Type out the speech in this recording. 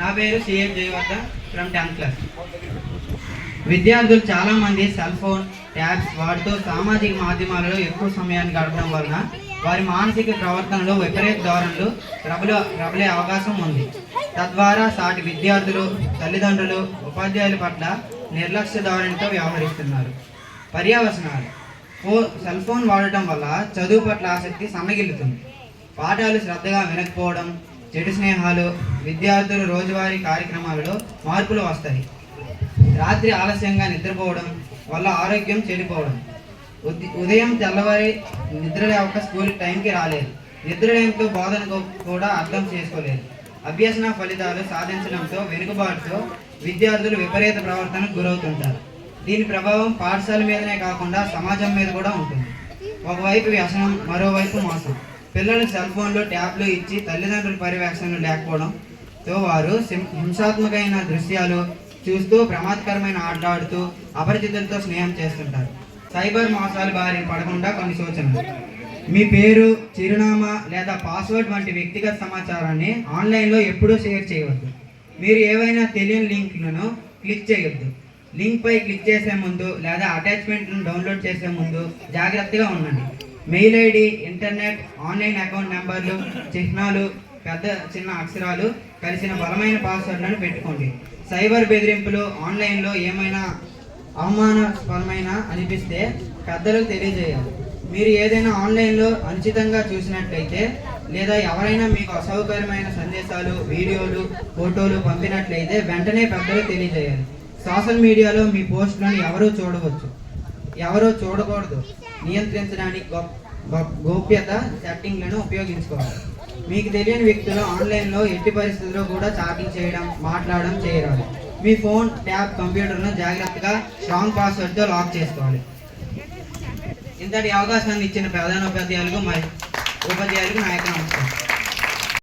నా పేరు C S Jayavardhan from tenth class. విద్యార్థులు చాలామంది సెల్ ఫోన్ ట్యాబ్స్ వాటితో సామాజిక మాధ్యమాలలో ఎక్కువ సమయాన్ని గడపడం వలన వారి మానసిక ప్రవర్తనలో విపరీత ధోరణులు ప్రబల ప్రబలే అవకాశం ఉంది. తద్వారా సాటి విద్యార్థులు తల్లిదండ్రులు ఉపాధ్యాయుల పట్ల నిర్లక్ష్య ధోరణితో వ్యవహరిస్తున్నారు. పర్యావసనాలు. ఫో సెల్ ఫోన్ వాడటం వల్ల చదువు పట్ల ఆసక్తి సమగిల్లుతుంది పాఠాలు శ్రద్ధగా వినకపోవడం చెడు స్నేహాలు విద్యార్థులు రోజువారీ కార్యక్రమాలలో మార్పులు వస్తాయి. రాత్రి ఆలస్యంగా నిద్రపోవడం వల్ల ఆరోగ్యం చెడిపోవడం. ఉదయం తెల్లవారి నిద్ర లేవక స్కూల్ టైంకి రాలేదు. నిద్ర నిద్రలేమితో బోధనకు కూడా అర్థం చేసుకోలేదు. అభ్యసన ఫలితాలు సాధించడంతో వెనుకబాటుతో విద్యార్థులు విపరీత ప్రవర్తనకు గురవుతుంటారు. దీని ప్రభావం పాఠశాల మీదనే కాకుండా సమాజం మీద కూడా ఉంటుంది. ఒకవైపు వ్యసనం మరోవైపు మోసం. పిల్లలు సెల్ ఫోన్లు ట్యాబ్లు ఇచ్చి తల్లిదండ్రుల పర్యవేక్షణ లేకపోవడంతో వారు హింసాత్మకమైన దృశ్యాలు చూస్తూ ప్రమాదకరమైన ఆటలాడుతూ అపరిచితులతో స్నేహం చేస్తుంటారు. సైబర్ మోసాలు బారిన పడకుండా కొన్ని సూచనలు. మీ పేరు చిరునామా లేదా పాస్వర్డ్ వంటి వ్యక్తిగత సమాచారాన్ని ఆన్లైన్లో ఎప్పుడూ షేర్ చేయవద్దు. మీరు ఏవైనా తెలియని లింక్లను క్లిక్ చేయొద్దు. లింక్పై క్లిక్ చేసే ముందు లేదా అటాచ్మెంట్లను డౌన్లోడ్ చేసే ముందు జాగ్రత్తగా ఉండండి. Mail ID internet online account నెంబర్లు చిహ్నాలు పెద్ద చిన్న అక్షరాలు కలిసిన బలమైన పాస్వర్డ్లను పెట్టుకోండి. సైబర్ బెదిరింపులు ఆన్లైన్లో ఏమైనా అవమానపరమైన అనిపిస్తే పెద్దలకు తెలియజేయాలి. మీరు ఏదైనా ఆన్లైన్లో అనుచితంగా చూసినట్లయితే లేదా ఎవరైనా మీకు అసౌకర్యమైన సందేశాలు వీడియోలు ఫోటోలు పంపినట్లయితే వెంటనే పెద్దలు తెలియజేయాలి. సోషల్ మీడియాలో మీ పోస్టులను ఎవరూ చూడవచ్చు. ఎవరో చూడకూడదు. నియంత్రించడానికి గొప్ప గోప్యత సెట్టింగ్లను ఉపయోగించుకోవాలి. మీకు తెలియని వ్యక్తులు ఆన్లైన్లో ఎట్టి పరిస్థితుల్లో కూడా చాటింగ్ చేయడం మాట్లాడడం చేయరాదు. మీ ఫోన్ ట్యాబ్ కంప్యూటర్ను జాగ్రత్తగా స్ట్రాంగ్ పాస్వర్డ్తో లాక్ చేసుకోవాలి. ఇంతటి అవకాశాన్ని ఇచ్చిన ప్రధాన ఉపాధ్యాయులకు మరి ఉపాధ్యాయులకు నాయకులు నమస్కారం.